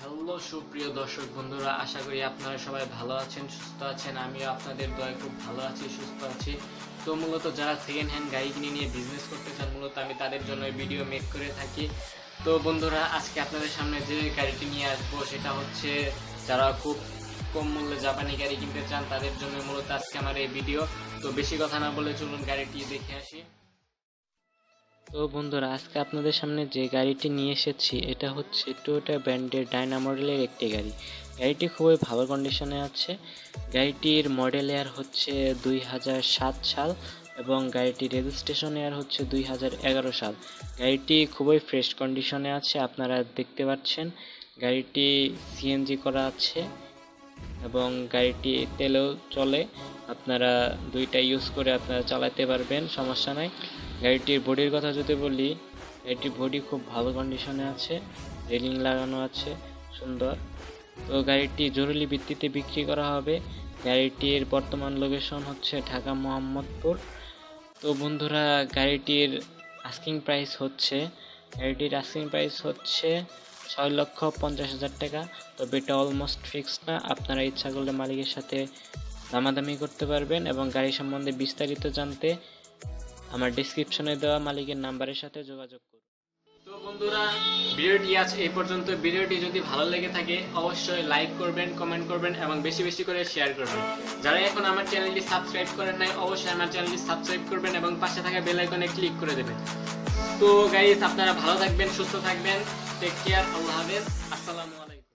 Hello, সুপ্রিয় দর্শক বন্ধুরা, আশা করি আপনারা সবাই ভালো আছেন, সুস্থ আছেন। আমিও আপনাদের দয়ায় খুব ভালো আছি, সুস্থ আছি। তো মূলত যারা সেকেন্ড হ্যান্ড গাড়ি কিনে নিয়ে বিজনেস করতে চান, মূলত আমি তাদের জন্য ভিডিও মেক করে থাকি। তো বন্ধুরা, আজকে আপনাদের সামনে যে গাড়িটি নিয়ে আসব, সেটা হচ্ছে যারা খুব কম মূল্যে জাপানি গাড়ি কিনতে চান, তাদের জন্য মূলত আজকে আমার এই ভিডিও তো বেশি কথা না বলে চলুন গাড়িটি দেখে আসি। তো বন্ধুরা, আজকে আপনাদের সামনে যে গাড়িটি নিয়ে এসেছি, এটা হচ্ছে টয়োটা ব্র্যান্ডের ডায়না মডেলের একটি গাড়ি। গাড়িটি খুবই ভালো কন্ডিশনে আছে। গাড়িটির মডেল এয়ার হচ্ছে দুই হাজার সাত সাল এবং গাড়িটির রেজিস্ট্রেশন এয়ার হচ্ছে দুই হাজার এগারো সাল। গাড়িটি খুবই ফ্রেশ কন্ডিশনে আছে, আপনারা দেখতে পাচ্ছেন। গাড়িটি সিএনজি করা আছে এবং গাড়িটি তেলেও চলে। আপনারা দুইটা ইউজ করে আপনারা চালাতে পারবেন, সমস্যা নাই। গাড়িটির বডির কথা যদি বলি, গাড়িটির বডি খুব ভালো কন্ডিশনে আছে রেলিং লাগানো আছে, সুন্দর। তো গাড়িটি জরুরি ভিত্তিতে বিক্রি করা হবে। গাড়িটির বর্তমান লোকেশন হচ্ছে ঢাকা মোহাম্মদপুর। তো বন্ধুরা, গাড়িটির আস্কিং প্রাইস হচ্ছে, গাড়িটির আস্কিং প্রাইস হচ্ছে ছয় লক্ষ পঞ্চাশ হাজার টাকা। তবে এটা অলমোস্ট ফিক্স না, আপনারা ইচ্ছা করলে মালিকের সাথে দামাদামি করতে পারবেন এবং গাড়ি সম্বন্ধে বিস্তারিত জানতে আমার ডিসক্রিপশনে দেওয়া মালিকের নাম্বারের সাথে যোগাযোগ করুন। তো বন্ধুরা, ভিডিওটি আজ এই পর্যন্ত। ভিডিওটি যদি ভালো লেগে থাকে, অবশ্যই লাইক করবেন কমেন্ট করবেন এবং বেশি বেশি করে শেয়ার করবেন। যারা এখন আমার চ্যানেলটি সাবস্ক্রাইব করেন নাই, অবশ্যই আমার চ্যানেলটি সাবস্ক্রাইব করবেন এবং পাশে থাকা বেল আইকনে ক্লিক করে দেবেন। তো গাইস আপনারা ভালো থাকবেন, সুস্থ থাকবেন। টেক কেয়ার আল্লাহ হাফেজ। আসসালামু আলাইকুম।